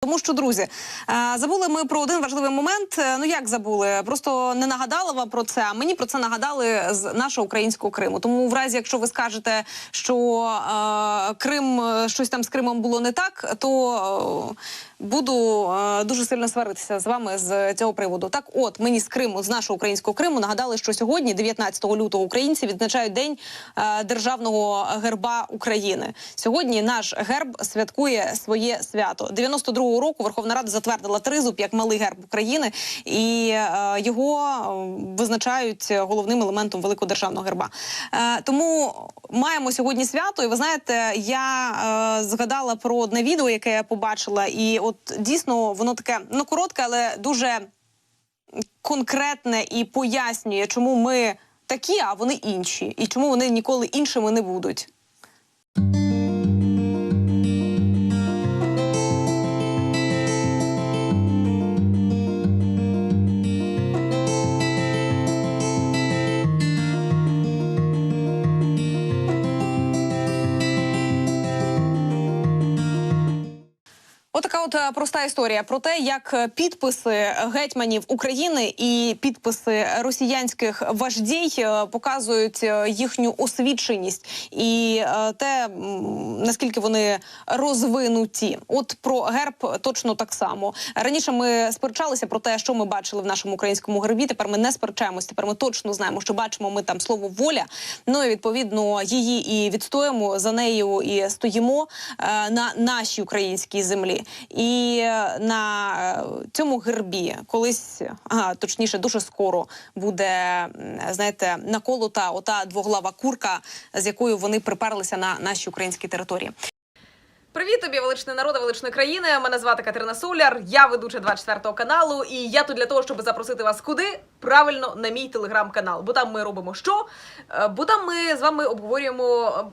Тому що, друзі, е, забули ми про один важливий момент. Е, Ну як забули? Просто не нагадала вам про це. а Мені про це нагадали з нашого українського Криму. Тому, в разі, якщо ви скажете, що е, Крим е, щось там з Кримом було не так, то е, буду е, дуже сильно сваритися з вами з цього приводу. Так, от мені з Криму, з нашого українського Криму, нагадали, що сьогодні, 19 лютого, українці відзначають день е, державного герба України. Сьогодні наш герб святкує своє свято. 92-го року Верховна Рада затвердила тризуб як малий герб України, і е, його е, визначають головним елементом великого державного герба. Е, тому маємо сьогодні свято. І ви знаєте, я згадала про одне відео, яке я побачила, і от дійсно воно таке ну коротке, але дуже конкретне і пояснює, чому ми такі, а вони інші, і чому вони ніколи іншими не будуть. Отака от е, проста історія про те, як е, підписи гетьманів України і підписи росіянських вождій е, показують їхню освіченість і те, наскільки вони розвинуті. От про герб точно так само. Раніше ми сперечалися про те, що ми бачили в нашому українському гербі. Тепер ми не сперечаємося. Тепер ми точно знаємо, що бачимо ми там слово воля. Ну і відповідно її і відстоїмо за нею і стоїмо на нашій українській землі. І е, на е, цьому гербі колись, а точніше, дуже скоро буде знаєте, наколота ота двоглава курка, з якою вони приперлися на наші українські території. Привіт тобі, величний народи, величної країни. Мене звати Катерина Соляр. Я ведуча 24 каналу, і я тут для того, щоб запросити вас куди? Правильно, на мій телеграм-канал. Бо там ми робимо що? Е, Бо там ми з вами обговорюємо.